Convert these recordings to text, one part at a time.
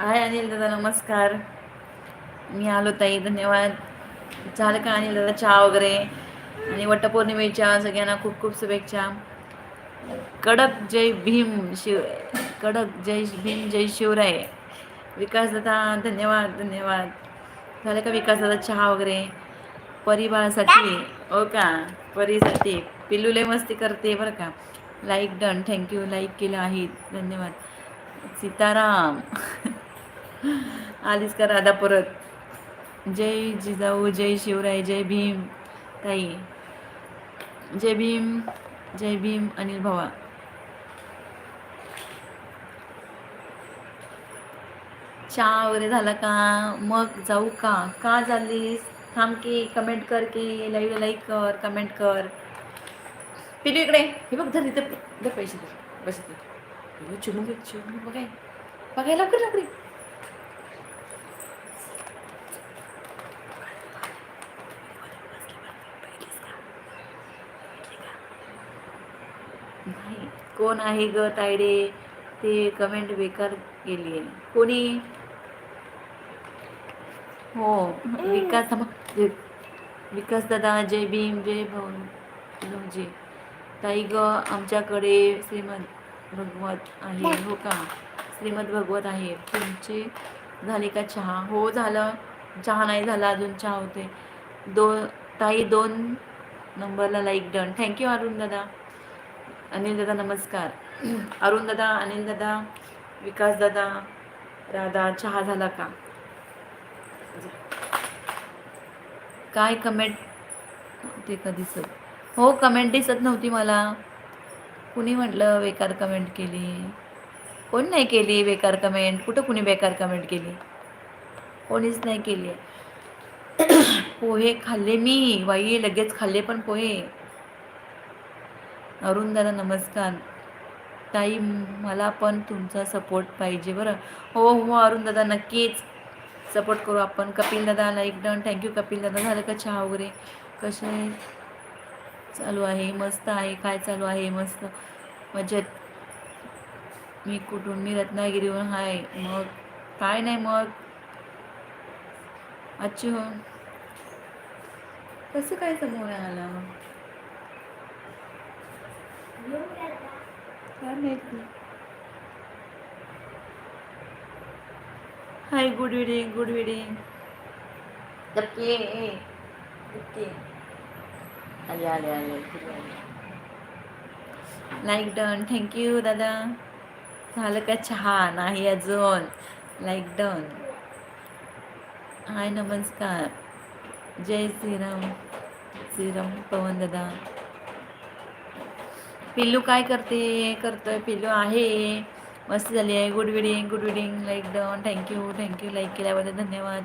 हाय अनिल दादा नमस्कार. मी आलो ताई धन्यवाद. झालं का अनिल दादा चहा वगैरे? आणि वटपौर्णिमेच्या सगळ्यांना खूप खूप शुभेच्छा. कडक जय भीम शिव कडक जय भीम जय शिवराय. विकास दादा धन्यवाद धन्यवाद. झालं का विकास दादा चहा वगैरे? परिबाळासाठी हो का? परीसाठी. पिल्लूले मस्ती करते बरं का. लाईक डन थँक्यू लाईक केलं आहे. धन्यवाद. सीताराम. आलीस का राधा परत? जय जिजाऊ जय शिवराय जय भीम ताई. जय भीम जय भीम अनिल भावा. चहा वगैरे झाला का? मग जाऊ का? का झालीस? थांब की कमेंट कर की लाईव्ह लाईक कर कमेंट कर. पिलू इकडे. हे बघ धर इथे. दे पैसे दे बस दे चिडून बघाय. बघाय लवकर लवकर नाही कोण आहे ग तायडे? ते कमेंट बेकार केली आहे. कोणी? हो विकास विकास दादा जय भीम जय भाऊजी ताई ग आमच्याकडे श्रीमद भगवत आहे हो का? श्रीमद भगवत आहे. तुमचे झाले का चहा? हो झालं. चहा नाही झाला अजून चहा होते दोन ताई दोन नंबरला लाईक डन थँक्यू अरुण दादा. अनिल दादा नमस्कार. अरुण दादा अनिल दादा विकास दादा राधा चहा झाला का? काय कमेंट ते का दिसत? हो कमेंट दिसत नव्हती मला. कुणी म्हटलं बेकार कमेंट केली? कोण नाही केली बेकार कमेंट कुठं कुणी बेकार कमेंट केली? कोणीच नाही केली. पोहे खाल्ले मी. वाई लगेच खाल्ले पण पोहे. अरुण दादा नमस्कार. ताई मला पण तुमचा सपोर्ट पाहिजे बरं. हो हो अरुण दादा नक्कीच. सपोर्ट करू आपण. कपिल दादा लाईक डन थँक्यू कपिलदादा झालं का चहा वगैरे? कसे? चालू आहे. मस्त आहे. काय चालू आहे? मस्त. मजेत. मी कुठून? मी रत्नागिरीवर आहे मग? काय नाही मग? अच्छा हो. कसं काय समोर आला? Hi good evening good evening दबके दबके आले आले आले लाईक डन थँक्यू दादा झालं का चहा? नाही अजून. लाईक डन हाय नमस्कार. जय श्रीराम. श्रीराम पवन दादा. पिल्लू काय करते? करतोय पिल्लू आहे. मस्त झाली आहे. Good wedding good wedding like down thank you thank you like केल्याबद्दल धन्यवाद.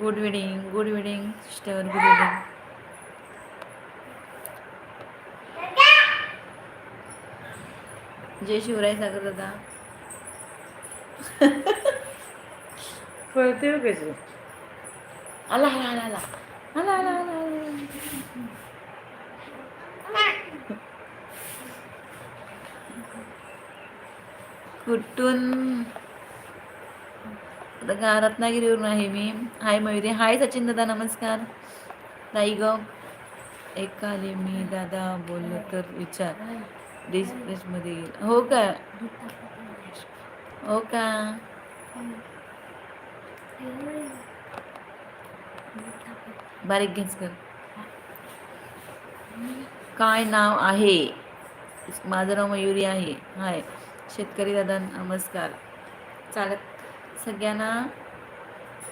Good wedding good wedding sister good wedding जय शिवराय सागर दादा. कळते हो आला आला आला. आला आला आला. कुठून गा रत्नागिरीवरून आहे मी. हाय मयुरी. हाय सचिन दादा नमस्कार. ताई ग. एकाले मी दादा बोललो तर विचार डिस्प्लेसमध्ये येईल हो का? हो का? बारीक घेच कर. काय नाव आहे? माझं नाव मयुरी आहे. हाय. शेतकरी दादा नमस्कार. चालत सगळ्यांना.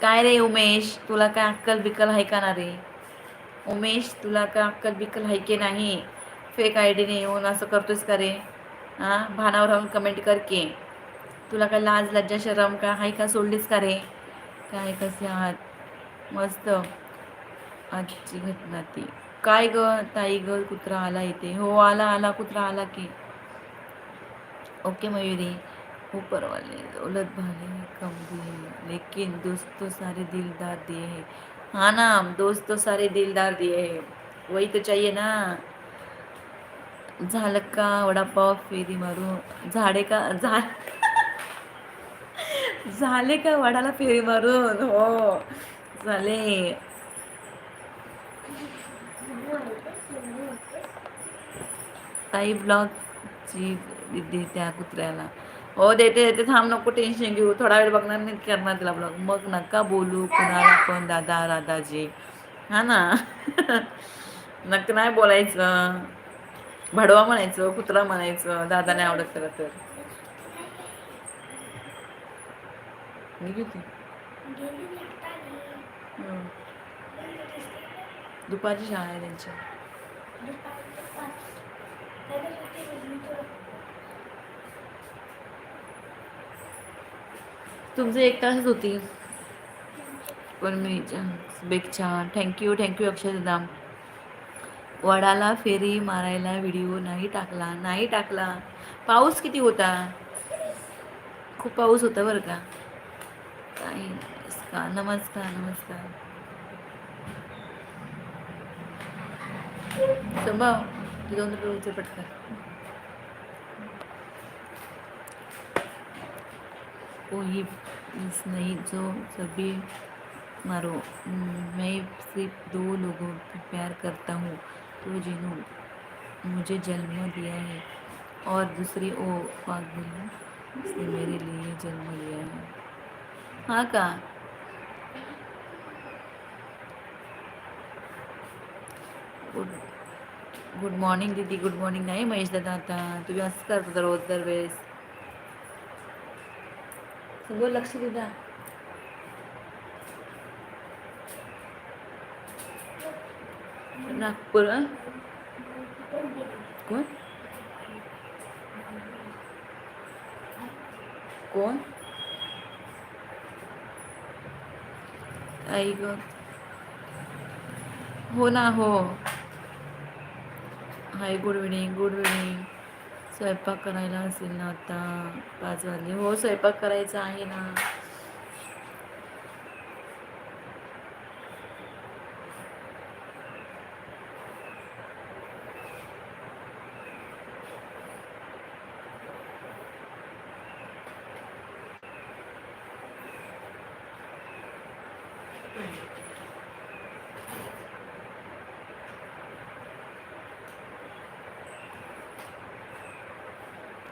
काय रे उमेश? तुला काय अक्कल बिकल आहे का ना रे? उमेश तुला काय अक्कल बिकल आहे की नाही? फेक आय डीने येऊन असं करतोस का रे? हां? भानावर राहून कमेंट कर की. तुला काय लाज लज्जा शरम का आहे का? सोडलीस का रे? काय कसे आहात मस्त. आजची घटना ती. काय ग? ताई ग कुत्रा आला इथे. हो आला आला कुत्रा आला की. ओके मयूरी. ऊपर हो, वाले दौलत भाले कम दिए लेकिन दोस्त तो सारे दिलदार दिए हैं. हाँ ना दोस्त तो सारे दिलदार दिए हैं. वही तो चाहिए ना. झालं का वडापाव फेरी मारू? झाडे का झा झाले का वडाला फेरी मारून? हो झाले. ताई ब्लॉगची दिदी त्या कुत्र्याला. हो देते देते थांब नको टेन्शन घेऊ. थोडा वेळ बघणार नाही करणार तिला ब्लॉग मग नका बोलू कुणाला पण दादा दादाजी हा ना? नक्की नाही बोलायचं. भडवा म्हणायचं कुत्रा म्हणायचं दादा नाही आवडत खरं तर. दुपारची शाळा आहे त्यांची. तुमचे एक तासच होती. पण मी शुभेच्छा. थँक्यू थँक्यू अक्षय दादा. वडाला फेरी मारायला व्हिडिओ नाही टाकला नाही टाकला. पाऊस किती होता? खूप पाऊस होता बरं का? काही नमस्कार नमस्कार नमस्कार. संभाव दोन रुपये उचल पटकन. कोई मिस नहीं, जो सभी मारो मैं सिर्फ़ दो लोगों को प्यार करता हूँ तो जिन्हों मुझे जन्म दिया है और दूसरी ओ पागल उसने मेरे लिए जन्म लिया है। हाँ का? गुड गुड मॉर्निंग दीदी, गुड मॉर्निंग, नाही महेश दादा आता तुम्ही असंच करत होता रोज दरवेळेस सगळं लक्ष दिदा नागपूर कोण? कोण? आई ग. हो ना हो. Hi good evening good evening स्वयंपाक करायला असेल ना आता? पाच वाजले. हो स्वयंपाक करायचा आहे ना.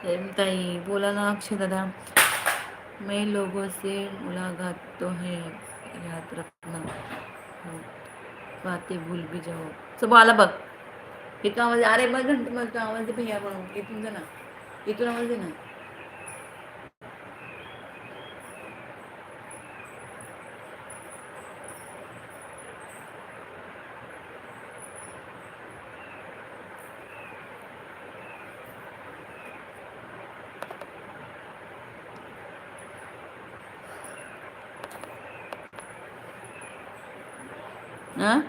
ताई बोला ना अक्षय दादा. मैं लोगों से मुलाकात तो है याद रखना। हो, बातें भूल भी जाओ। सब आला बघ. इथं आवाज अरे मग घंटे मग आवाज दे भैया म्हणून. इथून जा ना. इथून आवाज दे ना. हां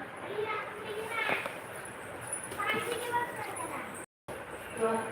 कुठे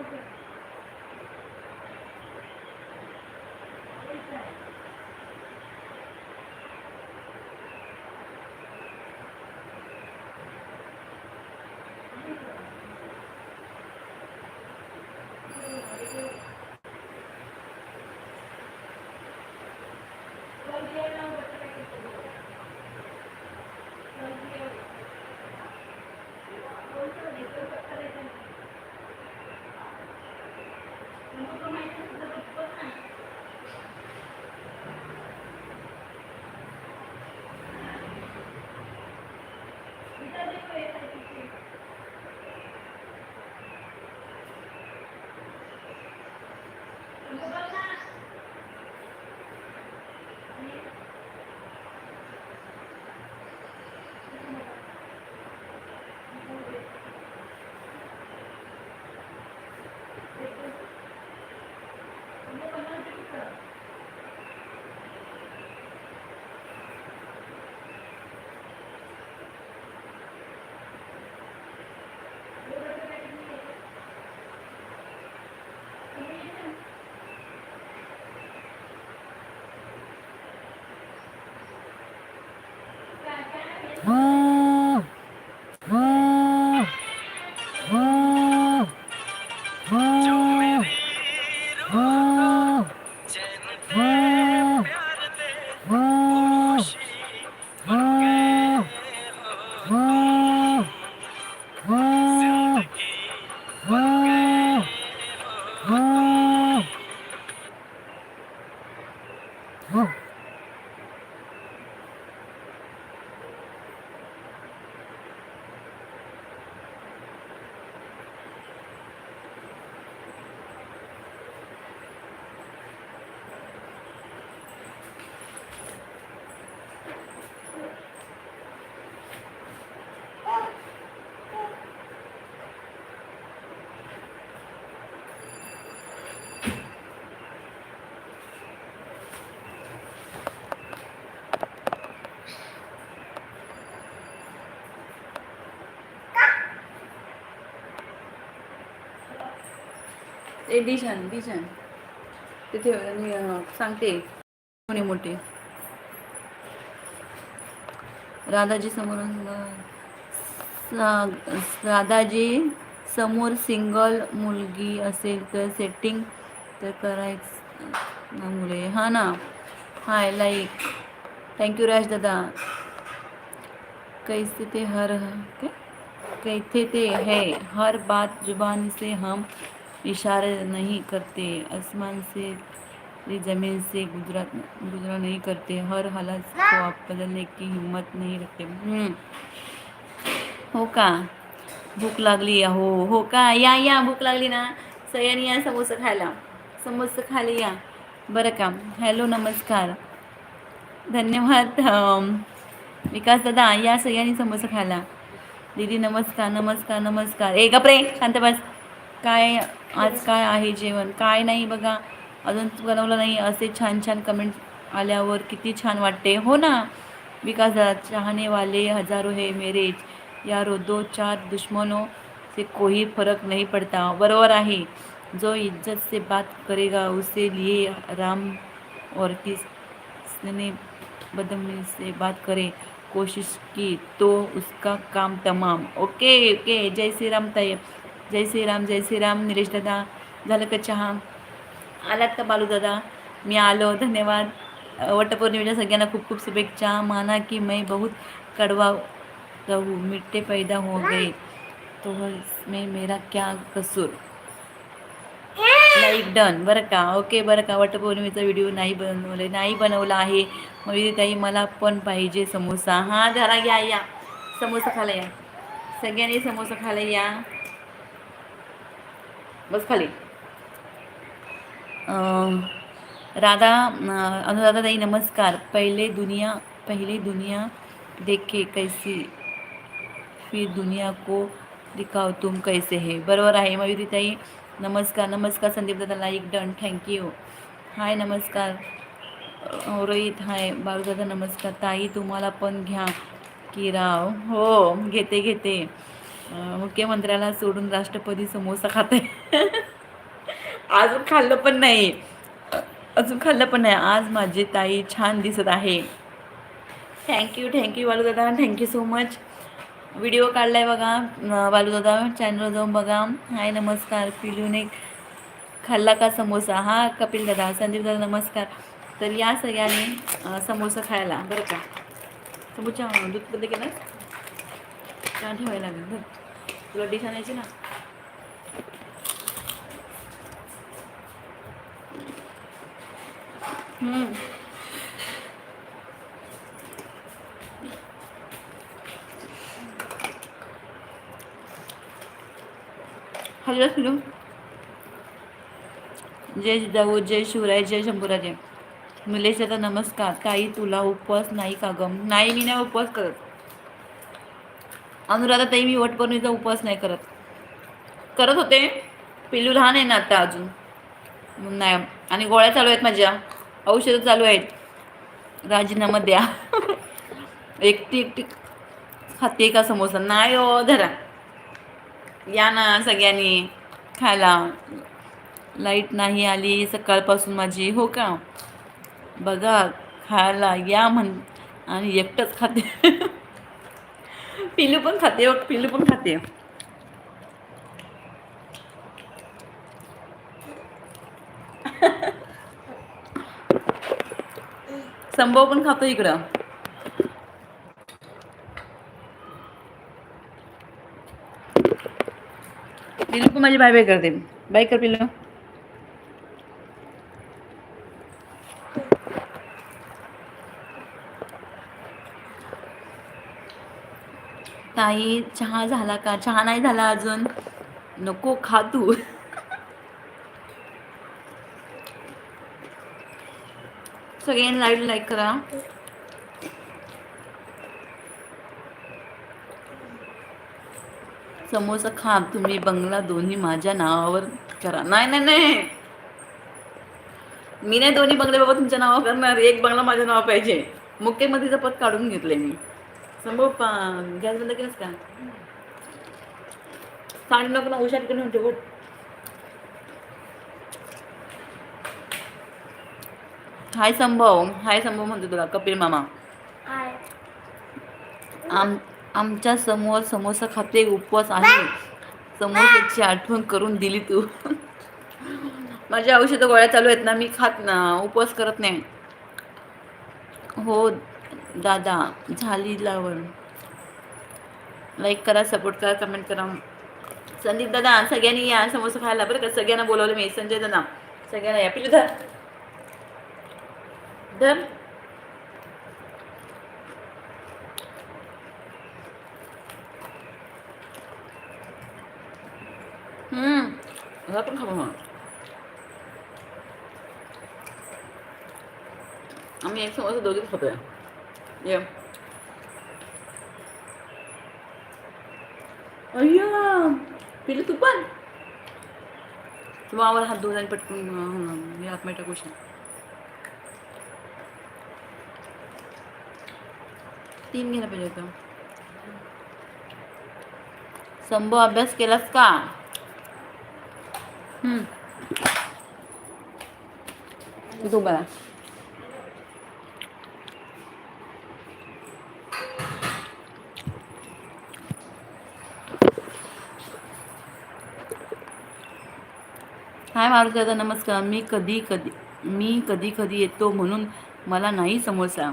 Okay. ते डिशान डिशान तिथे मी सांगते मोठे मोठे. राधाजी समोर राधाजी समोर सिंगल मुलगी असेल तर सेटिंग तर करायचं ना मुले. हा ना? हाय लाईक थँक्यू राज दादा. कैसे ते हर कैथे कैसे ते है? हर बात जुबान से हम इशारे नहीं करते आसमान से जमीन से गुजरा गुजरा नहीं करते हर हालत को आप बदलने की हिम्मत नहीं रखते। हो का? भूक लागली हो हो का? या या भूक लागली ना? सयानी या समोसा खायला. समोसा खायला या. बरं का? हॅलो नमस्कार. धन्यवाद. विकास दादा या सगळ्यांनी समोसा खायला. दीदी नमस्कार नमस्कार नमस्कार. ए गप्रे शांत बस. काय आज काय आहे जेवण? काय नाही बघा. अजून बनवलं नाही. असे छान छान कमेंट आल्यावर किती छान वाटते. हो ना? विकास चाहने वाले हज़ारों है मेरे यारो दो चार दुश्मनों से कोई फ़र्क नहीं पड़ता. बरोबर आहे. जो इज़्ज़त से बात करेगा, उसे लिए राम और किसने बदमनी से बात करे कोशिश की तो उसका काम तमाम. ओके ओके जय श्री राम ताई. जय श्री राम जय श्री राम निलेश दादा झालं का चहा? आलात का बालू दादा? मी आलो धन्यवाद. वटपौर्णिमेच्या सगळ्यांना खूप खूप शुभेच्छा. माना की मैं बहुत कड़वा जाऊ मिट्टे पैदा हो गए. तो इसमें मेरा क्या कसूर? लाईक डन बरं का? ओके बरं का. वटपौर्णिमेचा व्हिडिओ नाही बनवले नाही बनवला आहे. मग ताई मला पण पाहिजे समोसा. हां जरा या या. समोसा खायला या. सगळ्यांनी समोसा खायला या. बस खाली. राधा अनुराधा ताई नमस्कार. पहिले दुनिया पहले दुनिया देखे कैसी फिर दुनिया को दिखाओ तुम कैसे है. बरोबर आहे मयुरीताई नमस्कार नमस्कार संदीप दादा लाईक डन थँक्यू हाय नमस्कार. रोहित हाय बाळूदादा नमस्कार. ताई तुम्हाला पण घ्या. की राव हो घेते घेते. मुख्यमंत्र्याला सोडून राष्ट्रपती समोसा खाते. अजून खाल्लं पण नाही. अजून खाल्लं पण नाही. आज माझी ताई छान दिसत आहे. थँक्यू थँक्यू वालू दादा थँक्यू सो मच व्हिडिओ काढलाय बघा. वालू दादा चॅनलवर जाऊन बघा. हाय नमस्कार. पिलूने खाल्ला का समोसा? हा कपिल दादा. संदीप दादा नमस्कार. तर या सगळ्यांनी समोसा खायला. बरं का? समोसा दूध बंद केलं छान ठेवायला लागेल. बरं तुला डिश आणायची ना? हम्म. हॅलो हॅलो जय जिजाऊ जय शिवराय जय शंभूराजे. मुलेश आता नमस्कार. ताई तुला उपवास नाही का गम नाही मी नाही उपवास करत. अनुराधा ताई मी वटपौर्णिमेचा उपवास नाही करत. करत होते. पिल्लू लहान आहे ना आता अजून. नाही आणि गोळ्या चालू आहेत माझ्या. औषधं चालू आहेत. राजीनामा द्या. एकटी एकटी खाते का समोसा? नाही हो धरा. या ना सगळ्यांनी खायला. लाइट नाही आली सकाळपासून माझी हो का? बघा खायला या म्हण आणि एकटंच खाते. पिलू पण खाते हो, पिलू पण खाते. संभव पण खातो इकडं. पिलू पण माझी बाय बाय करते. बाय कर पिलू ताई चहा झाला का? चहा नाही झाला अजून. नको खा तू. सगळ्यांनी लाइट लाईक करा. समोसा खा. तुम्ही बंगला दोन्ही माझ्या नावावर करा. नाही नाही नाही. मी नाही दोन्ही बंगले बाबा तुमच्या नावावर करणार. एक बंगला माझ्या नाव पाहिजे. मुख्यमंत्रीचं पद काढून घेतलंय मी. संभव गॅस बंद केलास का? सांड नको ना उशार करून ठेवू हाय संभव हाय संभव म्हणतो तुला कपिल मामा. आमच्यासमोर समोसा खाते उपवास आहे. समोसाची आठवण करून दिली तू. माझ्या औषध गोळ्या चालू आहेत ना मी खात ना उपवास करत नाही. हो दादा झाली लावण. लाईक करा सपोर्ट करा कमेंट करा. संदीप दादा सगळ्यांनी या समोसा खायला. बरं का? सगळ्यांना बोलवलं मी. संजय दादा सगळ्यांना या. पिलू धर धर. हम्म. मला पण खाऊ मग. आम्ही एक समोसा दोघीच खातोय. ये अय्या पिलं तू पण? तू मावाला हात धुवून आणि पटकून मी हात मिठा कुशन तीन घ्यायला पाहिजे होतं. संभव अभ्यास केलास का? हम्म. तू बघा. हाय मारुती दादा नमस्कार. मी कधी कधी मी कधी कधी येतो म्हणून मला नाही समोसा.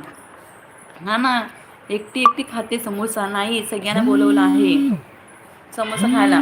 हा ना एकटी एकटी खाते समोसा. नाही सगळ्यांना बोलवलं आहे. समोसा खायला.